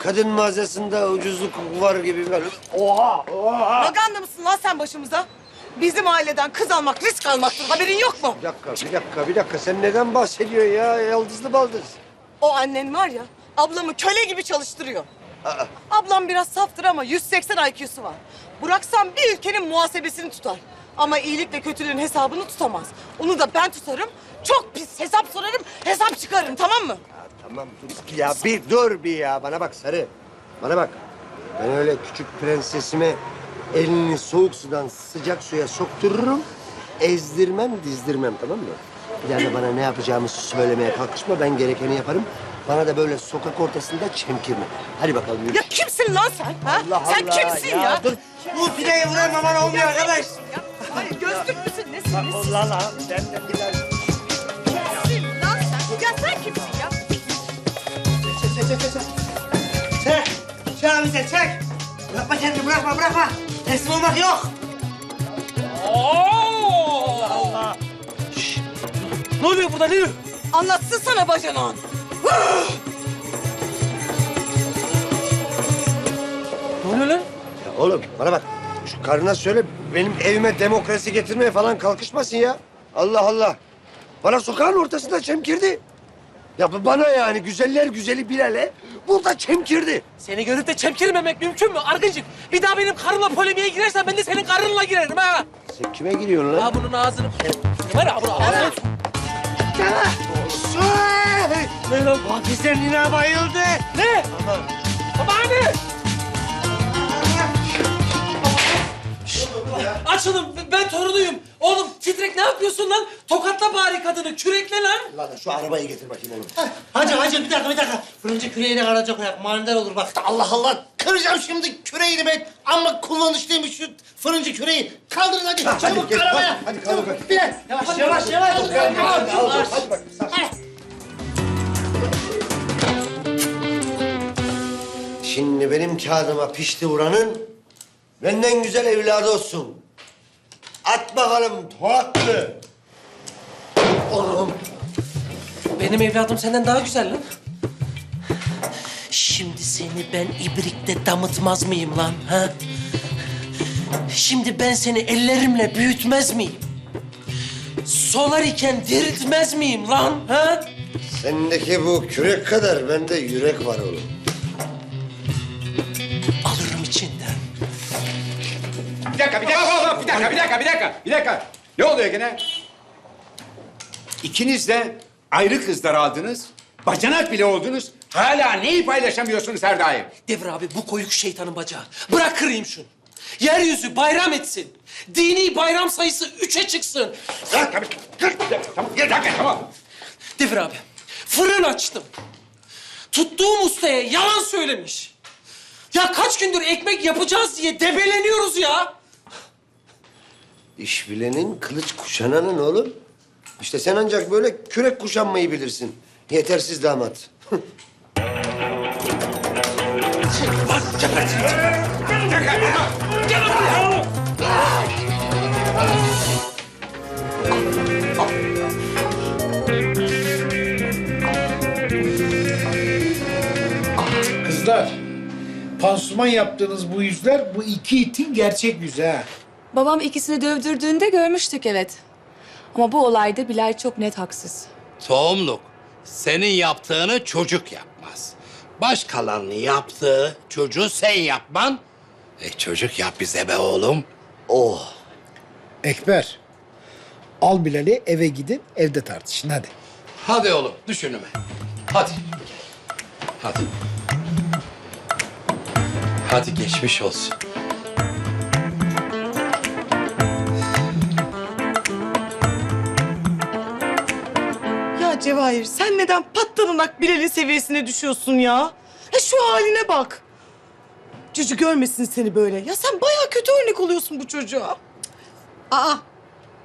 kadın mağazasında ucuzluk var gibi böyle. Oha! Oha! Maganda mısın lan sen başımıza? Bizim aileden kız almak risk almaktır. Haberin yok mu? Bir dakika, bir dakika, bir dakika. Sen neden bahsediyorsun ya? Yaldızlı baldız. O annen var ya, ablamı köle gibi çalıştırıyor. Aa, Ablam biraz saftır ama 180 IQ'su var. Bıraksam bir ülkenin muhasebesini tutar. Ama iyilikle kötülüğün hesabını tutamaz. Onu da ben tutarım. Çok pis hesap sorarım, hesap çıkarırım tamam mı? Tamam dur ya. Bir dur bir ya. Bana bak Sarı. Bana bak. Ben öyle küçük prensesime elini soğuk sudan sıcak suya soktururum. Ezdirmem, dizdirmem tamam mı? Bir daha da bana ne yapacağımı söylemeye kalkışma. Ben gerekeni yaparım. Bana da böyle sokak ortasında çemkirme. Hadi bakalım yürü. Ya kimsin lan sen? Ha? Allah sen Allah, kimsin ya? dur. Bu pideyi vuran bana olmuyor arkadaş. Ya, hayır gözlük müsün? Nesin? Nesin Allah Allah. Sen de biraz... Çek abi sen çek. Bırakma kendini bırakma bırakma. Teslim olmak yok. Ne oluyor burada ne? Anlatsın sana bacanan. Ne oluyor lan? Ya oğlum bana bak. Şu karına söyle benim evime demokrasi getirmeye falan kalkışmasın ya. Allah Allah. Bana sokağın ortasında çemkirdi. Ya bana yani güzeller güzeli Bilal'e burada çemkirdi. Seni görüp de çemkirmemek mümkün mü Argıncık? Bir daha benim karımla polemiğe girersen ben de senin karınla girerim ha. Sen kime giriyorsun lan? Ha bunun ağzını... Var ya bunu ağzını... Ne lan? Hapisten Nina bayıldı. Ne? Babaanne! Açılın ben torunuyum. Oğlum titrek ne yapıyorsun lan? Tokatla kadını kürekle lan. Lan şu arabayı getir bakayım oğlum. Hacı hacı bir dakika bir dakika. Fırıncı küreğine karaca koyak manidar olur bak. Allah Allah. Kıracağım şimdi küreğini ben. Ama kullanışlıymış şu fırıncı küreği. Kaldırın hadi. Çabuk gel, arabaya. hadi, hadi kaldır bakayım. Biraz yavaş yavaş yavaş. Hadi, al, al, hadi bak. Şimdi benim kağıdıma pişti vuranın benden güzel evladı olsun. At bakalım Fuatlı. Oğlum. Benim evladım senden daha güzel lan. Şimdi seni ben ibrikte damıtmaz mıyım lan ha? Şimdi ben seni ellerimle büyütmez miyim? Solar iken diriltmez miyim lan ha? Sendeki bu kürek kadar bende yürek var oğlum. Alırım içinden. Bir dakika, bir dakika, bir dakika, bir dakika, bir dakika, bir dakika. Ne oluyor gene? İkiniz de ayrı kızlar aldınız, bacanak bile oldunuz. Hala neyi paylaşamıyorsunuz her daim? Devir abi bu koyuk şeytanın bacağı. Bırak kırayım şunu. Yeryüzü bayram etsin. Dini bayram sayısı üçe çıksın. Dakika, bir dakika, tamam, bir dakika, tamam. Devir abi fırın açtım. Tuttuğum ustaya yalan söylemiş. Ya kaç gündür ekmek yapacağız diye debeleniyoruz ya. İş bilenin kılıç kuşananın oğlum. İşte sen ancak böyle kürek kuşanmayı bilirsin. Yetersiz damat. Kızlar, pansuman yaptığınız bu yüzler bu iki itin gerçek yüzü ha. Babam ikisini dövdürdüğünde görmüştük evet. Ama bu olayda Bilal çok net haksız. Tohumluk, senin yaptığını çocuk yapmaz. Başkalarının yaptığı çocuğu sen yapman. E çocuk yap bize be oğlum. Oh. Ekber, al Bilal'i eve gidin evde tartışın hadi. Hadi oğlum düş önüme. Hadi. Hadi. Hadi geçmiş olsun. Cevahir sen neden patlananak Bilal'in seviyesine düşüyorsun ya? Ya şu haline bak. Çocuğu görmesin seni böyle. Ya sen bayağı kötü örnek oluyorsun bu çocuğa. Aa,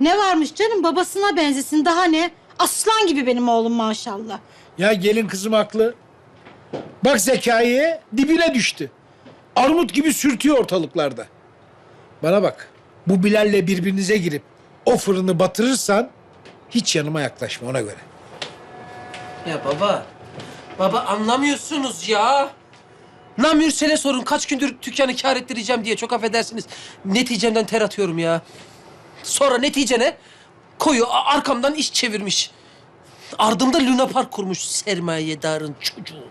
ne varmış canım babasına benzesin daha ne? Aslan gibi benim oğlum maşallah. Ya gelin kızım haklı. Bak zekayı dibine düştü. Armut gibi sürtüyor ortalıklarda. Bana bak, bu Bilal'le birbirinize girip o fırını batırırsan hiç yanıma yaklaşma ona göre. Ya baba, baba anlamıyorsunuz ya. Lan Mürsel'e sorun kaç gündür dükkanı kâr ettireceğim diye çok affedersiniz. Neticemden ter atıyorum ya. Sonra netice ne? Koyu a- arkamdan iş çevirmiş. Ardımda Luna Park kurmuş sermayedarın çocuğu.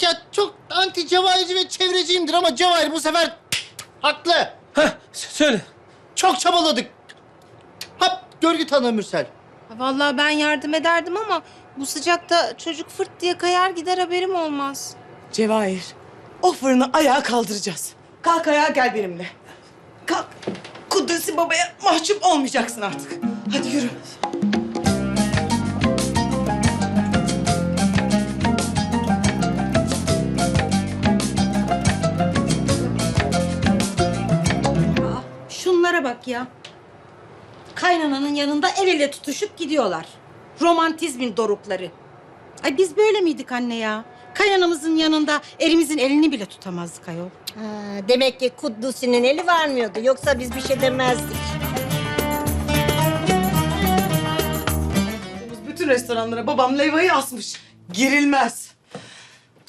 Ya çok anti cevahirci ve çevreciyimdir ama Cevahir bu sefer haklı. Heh, s- söyle. Çok çabaladık. Hap görgü tanığı Mürsel. Vallahi ben yardım ederdim ama bu sıcakta çocuk fırt diye kayar gider haberim olmaz. Cevahir, o fırını ayağa kaldıracağız. Kalk ayağa gel benimle. Kalk. Kudüs'ü babaya mahcup olmayacaksın artık. Hadi yürü. Şunlara bak ya. Kaynananın yanında el ele tutuşup gidiyorlar. Romantizmin dorukları. Ay biz böyle miydik anne ya? Kaynanamızın yanında elimizin elini bile tutamazdık ayol. Ha, demek ki Kuddusi'nin eli varmıyordu. Yoksa biz bir şey demezdik. Bütün restoranlara babam levayı asmış. Girilmez.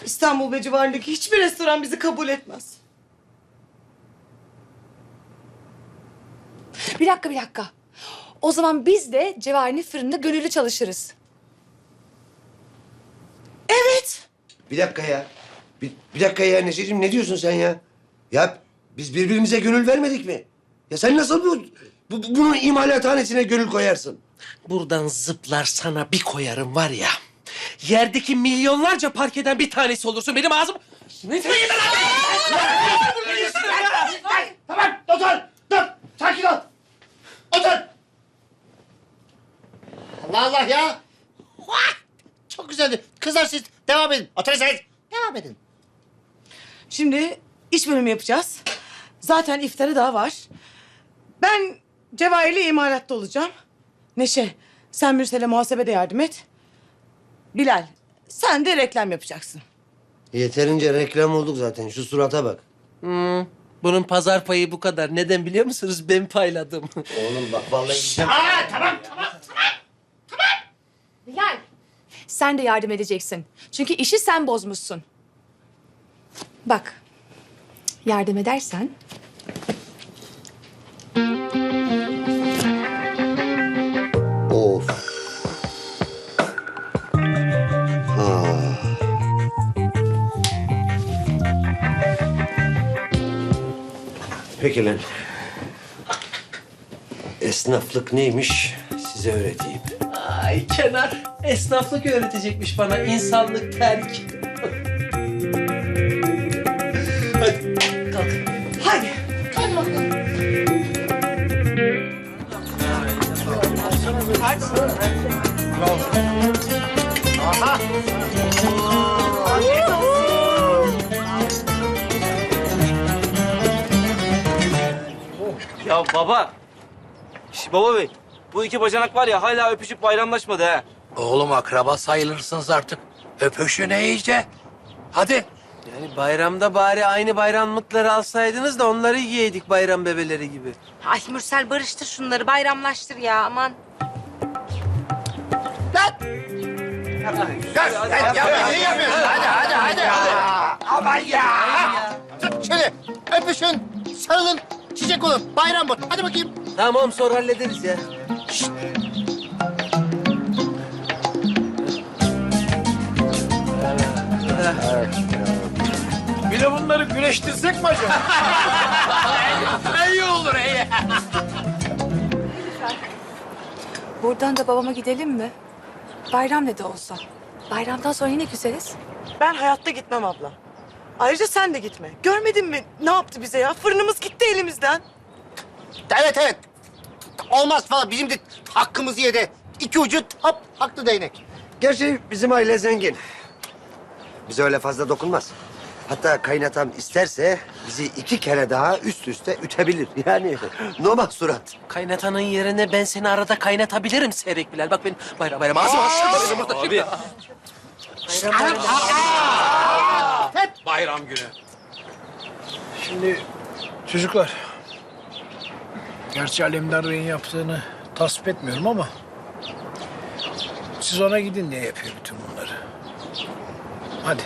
İstanbul ve civarındaki hiçbir restoran bizi kabul etmez. Bir dakika bir dakika. O zaman biz de Cevahir'in fırında gönüllü çalışırız. Evet. Bir dakika ya. Bir, bir dakika ya Neşeciğim ne diyorsun sen ya? Ya biz birbirimize gönül vermedik mi? Ya sen nasıl bu, bu bunun imalathanesine gönül koyarsın? Buradan zıplar sana bir koyarım var ya. Yerdeki milyonlarca parkeden bir tanesi olursun. Benim ağzım... Ne Tamam otur. Dur. Sakin ol. Otur. Allah Allah ya. Vah! Çok güzeldi. Kızlar siz devam edin. Oturursanız devam edin. Şimdi iş bölümü yapacağız. Zaten iftara daha var. Ben Cevahir'le imalatta olacağım. Neşe, sen Mürsel'e muhasebede yardım et. Bilal, sen de reklam yapacaksın. Yeterince reklam olduk zaten. Şu surata bak. Hmm, bunun pazar payı bu kadar. Neden biliyor musunuz? Ben payladım. Oğlum bak vallahi... Aa tamam tamam. Bilal. Sen de yardım edeceksin. Çünkü işi sen bozmuşsun. Bak. Yardım edersen Of. Ha. Peki lan. Esnaflık neymiş size öğreteyim. Ay Kenar. Esnaflık öğretecekmiş bana. insanlık terk. Hadi kalk. Hadi. Ya baba. Şş, baba bey. Bu iki bacanak var ya hala öpüşüp bayramlaşmadı ha. Oğlum akraba sayılırsınız artık. Öpüşün iyice. Hadi. Yani bayramda bari aynı bayramlıkları alsaydınız da onları giyeydik bayram bebeleri gibi. Ay Mürsel barıştır şunları bayramlaştır ya aman. Şöyle öpüşün, sarılın, çiçek olun. Bayram bu. Hadi bakayım. Tamam sonra hallederiz ya. Bir de bunları güreştirsek mi acaba? İyi olur iyi. buradan da babama gidelim mi? Bayram ne de olsa. Bayramdan sonra yine küseriz. Ben hayatta gitmem abla. Ayrıca sen de gitme. Görmedin mi ne yaptı bize ya? Fırınımız gitti elimizden. Evet evet. Olmaz falan. Bizim de hakkımızı yedi. İki ucu hop haklı değnek. Gerçi bizim aile zengin. Bize öyle fazla dokunmaz. Hatta kaynatam isterse bizi iki kere daha üst üste ütebilir. Yani noma surat. Kaynatanın yerine ben seni arada kaynatabilirim Seyrek Bilal. Bak benim bayram bayram ağzıma açtım benim burada şimdi. Bayram günü. Şimdi çocuklar. Gerçi Alemdar Bey'in yaptığını tasvip etmiyorum ama... ...siz ona gidin diye yapıyor bütün bunları. Hadi.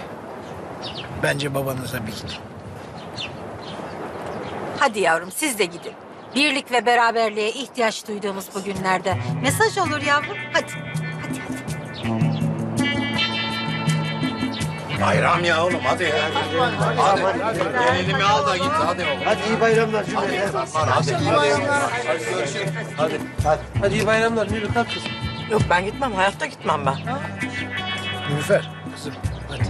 bence babanıza bir gidin. Hadi yavrum siz de gidin. Birlik ve beraberliğe ihtiyaç duyduğumuz bu günlerde. Mesaj olur yavrum. Hadi. Bayram ya oğlum hadi ya. Hadi. Elimi al da git hadi oğlum. Hadi iyi bayramlar cümleten. Hadi iyi bayramlar. Hadi görüşürüz. Hadi. Hadi iyi bayramlar. Yürü kalk kızım. Yok ben gitmem. Hayatta gitmem ben. Nilüfer kızım hadi.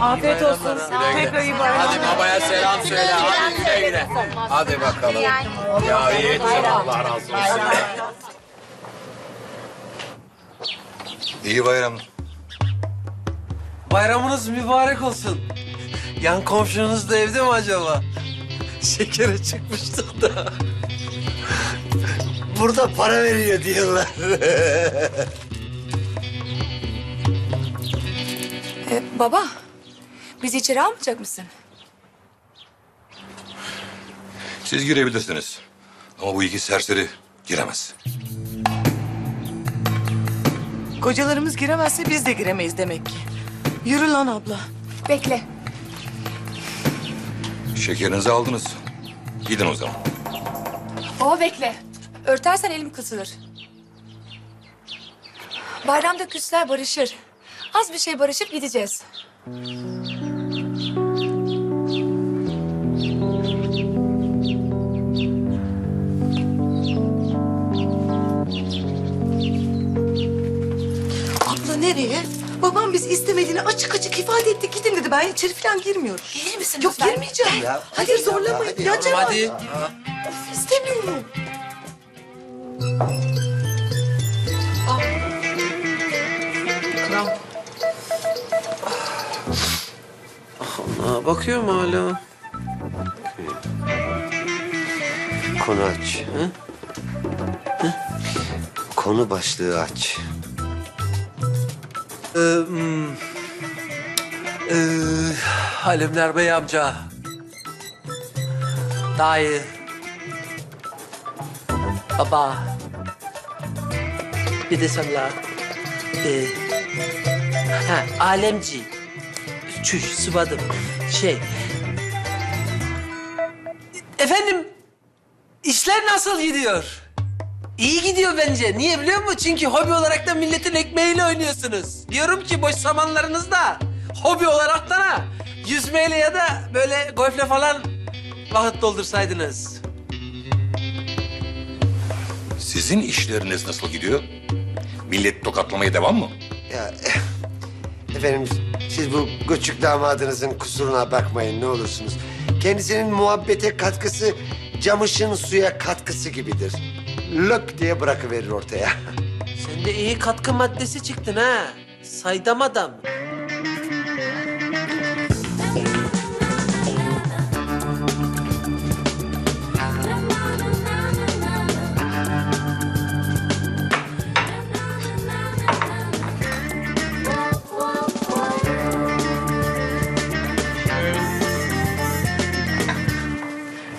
Afiyet olsun. Tekrar iyi Hadi babaya selam söyle. Hadi güle güle. Hadi bakalım. Ya iyi etsin Allah razı olsun. İyi bayramlar. Bayramınız mübarek olsun. Yan komşunuz da evde mi acaba? Şekere çıkmıştık da. Burada para veriyor diyorlar. Ee, baba, bizi içeri almayacak mısın? Siz girebilirsiniz. Ama bu iki serseri giremez. Kocalarımız giremezse biz de giremeyiz demek ki. Yürü lan abla. Bekle. Şekerinizi aldınız. Gidin o zaman. Baba bekle. Örtersen elim kısılır. Bayramda küsler barışır. Az bir şey barışıp gideceğiz. Nereye? Babam biz istemediğini açık açık ifade etti. Gidin dedi. Ben içeri falan girmiyorum. Gelir misin Yok lütfen? girmeyeceğim. Ya, Hayır zorlamayın. hadi Ya, yavrum, Cemal. Hadi. Of, istemiyorum. Aa, bakıyor mu hala? Konu aç. Konu başlığı aç. Ee, hmm, ee, Bey amca. Dayı. Baba. Bir de sana. Ee, ha, alemci. Çüş, sıvadım. Şey. Efendim, işler nasıl gidiyor? İyi gidiyor bence. Niye biliyor musun? Çünkü hobi olarak da milletin ekmeğiyle oynuyorsunuz. Diyorum ki boş zamanlarınızda hobi olarak da yüzmeyle ya da böyle golfle falan vakit doldursaydınız. Sizin işleriniz nasıl gidiyor? Millet tokatlamaya devam mı? Ya efendim siz bu göçük damadınızın kusuruna bakmayın ne olursunuz. Kendisinin muhabbete katkısı camışın suya katkısı gibidir. Lök diye bırakıverir ortaya. Sen de iyi katkı maddesi çıktın ha. Saydam adam.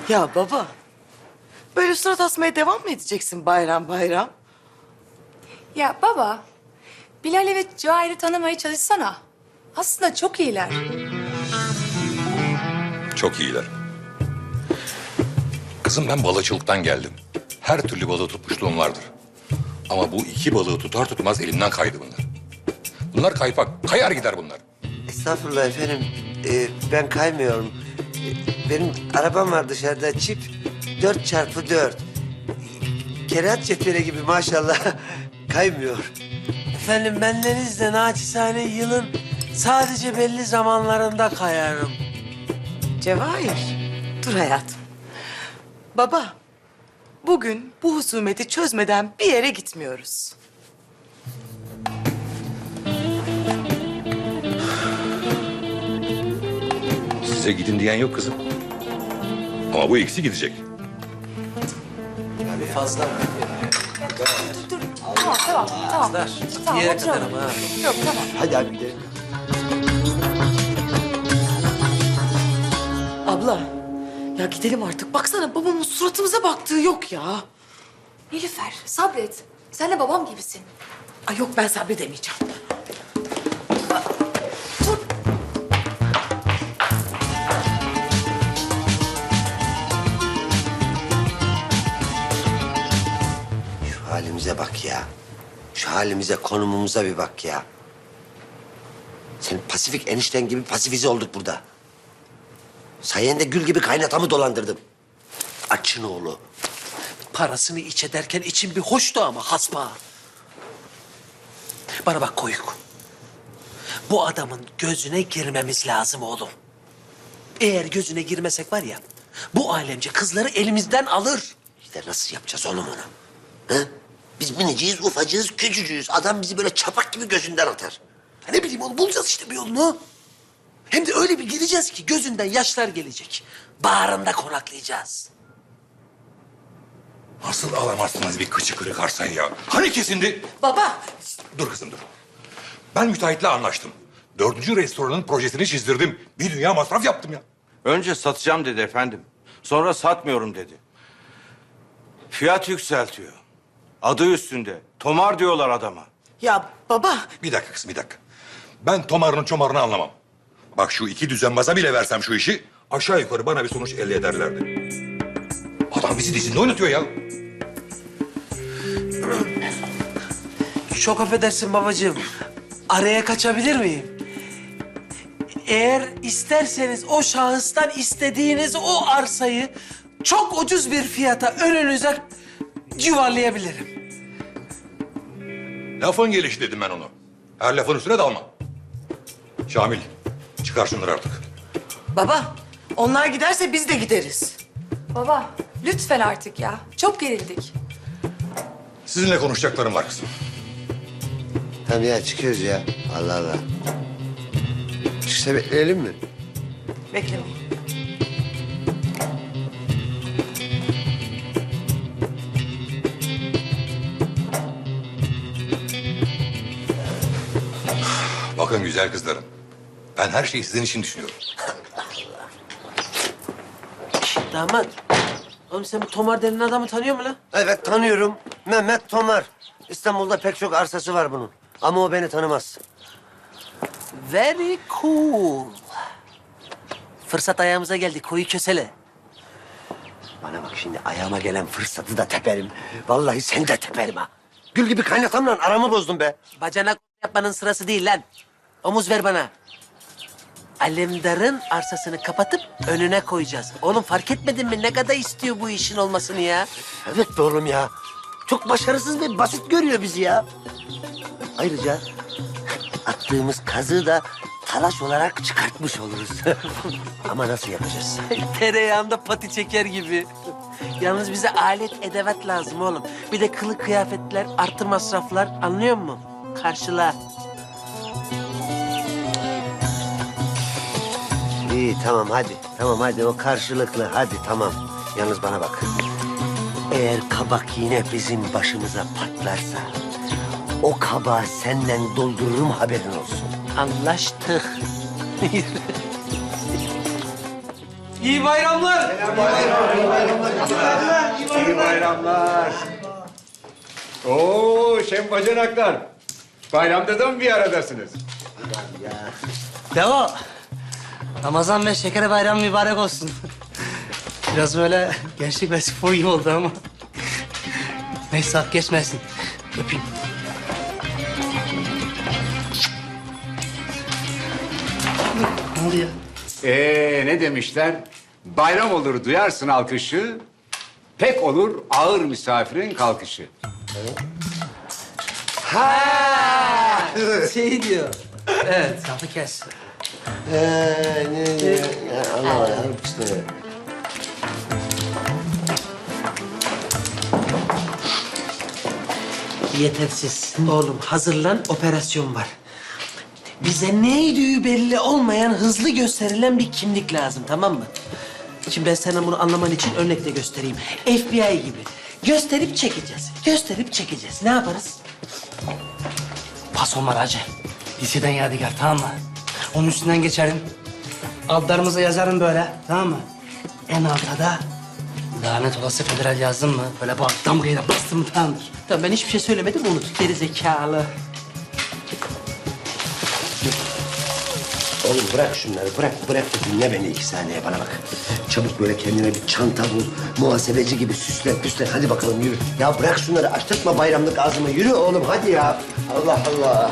Ya baba. Böyle surat asmaya devam mı edeceksin bayram bayram? Ya baba, Bilal'i ve Cahil'i tanımaya çalışsana. Aslında çok iyiler. Çok iyiler. Kızım ben balıkçılıktan geldim. Her türlü balığı tutmuşluğum vardır. Ama bu iki balığı tutar tutmaz elimden kaydı bunlar. Bunlar kaypak. Kayar gider bunlar. Estağfurullah efendim. Ee, ben kaymıyorum. Ee, benim arabam var dışarıda çip. Dört çarpı dört. Kerahat cetveli gibi maşallah kaymıyor. Efendim bendeniz de naçizane yılın sadece belli zamanlarında kayarım. Cevahir. Dur hayatım. Baba. Bugün bu husumeti çözmeden bir yere gitmiyoruz. Size gidin diyen yok kızım. Ama bu ikisi gidecek. Fazla. Dur, dur. Tamam, tamam, tamam. Ver. Tamam, Bir yere oturalım. kadarım ha. Yok, tamam. Hadi abi gidelim. Abla. Ya gidelim artık. Baksana babamın suratımıza baktığı yok ya. Nilüfer, sabret. Sen de babam gibisin. Ay yok ben sabredemeyeceğim. Halimize bak ya. Şu halimize, konumumuza bir bak ya. Senin Pasifik enişten gibi pasifize olduk burada. Sayende gül gibi kaynatamı dolandırdım. Açın oğlu. Parasını iç ederken için bir hoştu ama haspa. Bana bak koyuk. Bu adamın gözüne girmemiz lazım oğlum. Eğer gözüne girmesek var ya, bu alemce kızları elimizden alır. İşte nasıl yapacağız oğlum onu? Hı? Biz miniciyiz, ufacığız, küçücüğüz. Adam bizi böyle çapak gibi gözünden atar. Ha Ne bileyim oğlum bulacağız işte bir yolunu. Hem de öyle bir gireceğiz ki gözünden yaşlar gelecek. Bağrında konaklayacağız. Nasıl alamazsınız bir kıçı kırık arsayı ya? Hani kesindi? Baba Dur kızım dur. Ben müteahhitle anlaştım. Dördüncü restoranın projesini çizdirdim. Bir dünya masraf yaptım ya. Önce satacağım dedi efendim. Sonra satmıyorum dedi. Fiyat yükseltiyor. Adı üstünde. Tomar diyorlar adama. ya baba Bir dakika kızım bir dakika. Ben tomarını çomarını anlamam. Bak şu iki düzenbaza bile versem şu işi... ...aşağı yukarı bana bir sonuç elde ederlerdi. Adam bizi dizinde oynatıyor ya. Çok affedersin babacığım. Araya kaçabilir miyim? Eğer isterseniz o şahıstan istediğiniz o arsayı çok ucuz bir fiyata önünüze yuvarlayabilirim. Lafın gelişi dedim ben onu. Her lafın üstüne dalma. Şamil, çıkar şunları artık. baba onlar giderse biz de gideriz. Baba lütfen artık ya. Çok gerildik. Sizinle konuşacaklarım var kızım. Tamam ya çıkıyoruz ya. Allah Allah. Çıkışta bekleyelim mi? Beklemeyin. Bakın güzel kızlarım. Ben her şeyi sizin için düşünüyorum. Damat. Oğlum sen bu Tomar denen adamı tanıyor musun lan? Evet tanıyorum. Mehmet Tomar. İstanbul'da pek çok arsası var bunun. Ama o beni tanımaz. Very cool. Fırsat ayağımıza geldi. Koyu kösele. Bana bak şimdi ayağıma gelen fırsatı da teperim. Vallahi seni de teperim ha. Gül gibi kaynatamla aramı bozdum be. Bacanak yapmanın sırası değil lan. Omuz ver bana. Alemdar'ın arsasını kapatıp önüne koyacağız. Oğlum fark etmedin mi ne kadar istiyor bu işin olmasını ya? Evet be oğlum ya. Çok başarısız ve basit görüyor bizi ya. Ayrıca attığımız kazığı da talaş olarak çıkartmış oluruz. Ama nasıl yapacağız? Tereyağında pati çeker gibi. Yalnız bize alet edevat lazım oğlum. Bir de kılık kıyafetler, artı masraflar anlıyor musun? Karşıla. İyi tamam hadi. Tamam hadi o karşılıklı hadi tamam. Yalnız bana bak. Eğer kabak yine bizim başımıza patlarsa... ...o kabağı senden doldururum haberin olsun. Anlaştık. İyi bayramlar. İyi bayramlar. Oo şem bacanaklar. Bayramda da mı bir aradasınız? Devo. Ramazan ve şeker bayramı mübarek olsun. Biraz böyle gençlik ve spor gibi oldu ama. Neyse saat geçmesin. Öpeyim. Ne oluyor? Ee ne demişler? Bayram olur duyarsın alkışı. Pek olur ağır misafirin kalkışı. Şey diyor. Evet, lafı kes. Ee. Yetersiz. Oğlum hazırlan operasyon var. Bize neydi belli olmayan hızlı gösterilen bir kimlik lazım tamam mı? Şimdi ben sana bunu anlaman için örnek de göstereyim. FBI gibi. Gösterip çekeceğiz. Gösterip çekeceğiz. Ne yaparız? Pason var hacı. Liseden yadigar tamam mı? Onun üstünden geçerim. Adlarımızı yazarım böyle tamam mı? En altta da Lanet olası federal yazdın mı? Böyle bak damgayı da bastın mı tamamdır. Tamam ben hiçbir şey söylemedim unut. Geri zekalı. Oğlum bırak şunları bırak bırak da dinle beni iki saniye bana bak. Çabuk böyle kendine bir çanta bul. Muhasebeci gibi süslen püslen hadi bakalım yürü. Ya bırak şunları açtırtma bayramlık ağzıma yürü oğlum hadi ya. Allah Allah.